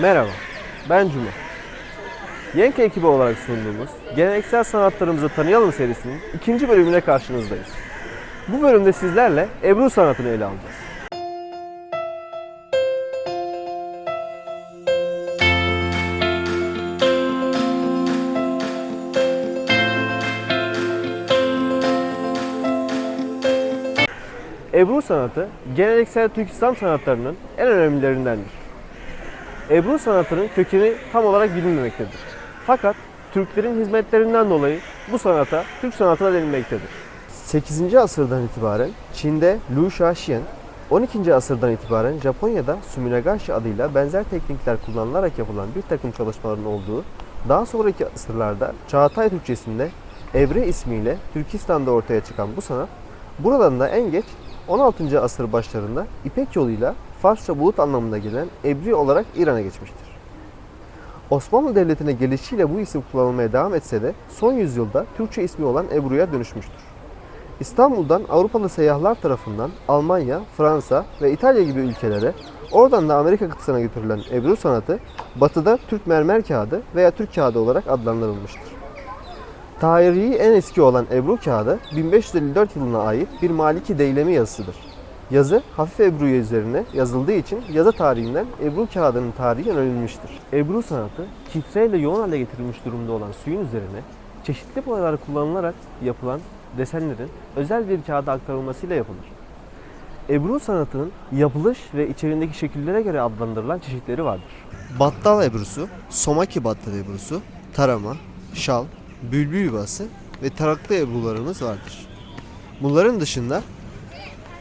Merhaba, ben Cuma. Yenk ekibi olarak sunduğumuz Geleneksel Sanatlarımızı Tanıyalım serisinin ikinci bölümüne karşınızdayız. Bu bölümde sizlerle Ebru sanatını ele alacağız. Ebru sanatı geleneksel Türk sanatlarının en önemlilerindendir. Ebru sanatının kökeni tam olarak bilinmemektedir. Fakat Türklerin hizmetlerinden dolayı bu sanata Türk sanatı da denilmektedir. 8. asırdan itibaren Çin'de Lu Shaxian, 12. asırdan itibaren Japonya'da Suminagashi adıyla benzer teknikler kullanılarak yapılan bir takım çalışmaların olduğu, daha sonraki asırlarda Çağatay Türkçesinde Evre ismiyle Türkistan'da ortaya çıkan bu sanat, buradan da en geç 16. asır başlarında İpek yoluyla Farsça bulut anlamında gelen Ebri olarak İran'a geçmiştir. Osmanlı Devleti'ne gelişiyle bu isim kullanılmaya devam etse de son yüzyılda Türkçe ismi olan Ebru'ya dönüşmüştür. İstanbul'dan Avrupalı seyyahlar tarafından Almanya, Fransa ve İtalya gibi ülkelere, oradan da Amerika kıtasına götürülen Ebru sanatı, batıda Türk mermer kağıdı veya Türk kağıdı olarak adlandırılmıştır. Tarihi en eski olan Ebru kağıdı 1554 yılına ait bir Maliki Deylemi yazısıdır. Yazı hafif Ebru'ya üzerine yazıldığı için yazı tarihinden Ebru kağıdının tarihi öğrenilmiştir. Ebru sanatı kitreyle yoğun hale getirilmiş durumda olan suyun üzerine çeşitli boyalar kullanılarak yapılan desenlerin özel bir kağıda aktarılmasıyla yapılır. Ebru sanatının yapılış ve içeriğindeki şekillere göre adlandırılan çeşitleri vardır. Battal ebrusu, somaki battal ebrusu, tarama, şal, bülbül yuvası ve taraklı ebrularımız vardır. Bunların dışında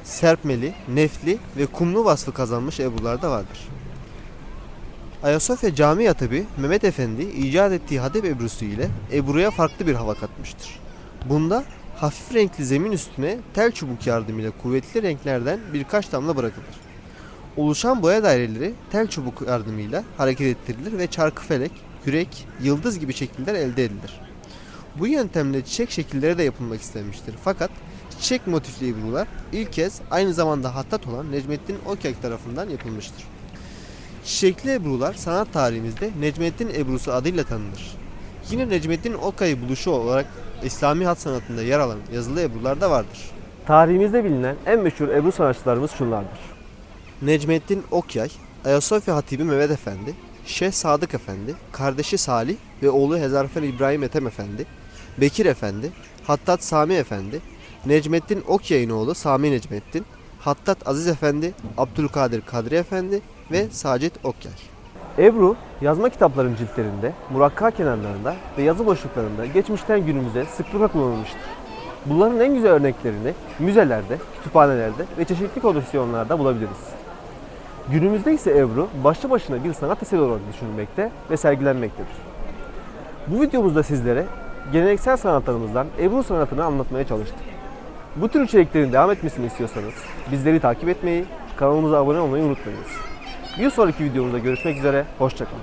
serpmeli, nefli ve kumlu vasfı kazanmış ebrular da vardır. Ayasofya Cami Yatabi Mehmet Efendi icat ettiği hadep ebrusu ile ebruya farklı bir hava katmıştır. Bunda hafif renkli zemin üstüne tel çubuk yardımıyla kuvvetli renklerden birkaç damla bırakılır. Oluşan boya daireleri tel çubuk yardımıyla hareket ettirilir ve çarkı felek, yürek, yıldız gibi şekiller elde edilir. Bu yöntemle çiçek şekilleri de yapılmak istenmiştir. Fakat çiçek motifli ebrular ilk kez aynı zamanda hattat olan Necmettin Okyay tarafından yapılmıştır. Çiçekli ebrular sanat tarihimizde Necmettin Ebrusu adıyla tanınır. Yine Necmettin Okay buluşu olarak İslami hat sanatında yer alan yazılı ebrular da vardır. Tarihimizde bilinen en meşhur Ebru sanatçılarımız şunlardır. Necmettin Okyay, Ayasofya Hatibi Mehmet Efendi, Şeyh Sadık Efendi, kardeşi Salih ve oğlu Hezarfen İbrahim Ethem Efendi, Bekir Efendi, Hattat Sami Efendi, Necmettin Okyay'ın oğlu Sami Necmettin, Hattat Aziz Efendi, Abdülkadir Kadri Efendi ve Sacit Okyay. Ebru, yazma kitapların ciltlerinde, murakka kenarlarında ve yazı boşluklarında geçmişten günümüze sıklıkla kullanılmıştır. Bunların en güzel örneklerini müzelerde, kütüphanelerde ve çeşitli koleksiyonlarda bulabiliriz. Günümüzde ise Ebru başlı başına bir sanat eseri olarak düşünülmekte ve sergilenmektedir. Bu videomuzda sizlere geleneksel sanatlarımızdan Ebru sanatını anlatmaya çalıştık. Bu tür içeriklerin devam etmesini istiyorsanız bizleri takip etmeyi, kanalımıza abone olmayı unutmayınız. Bir sonraki videomuzda görüşmek üzere, hoşçakalın.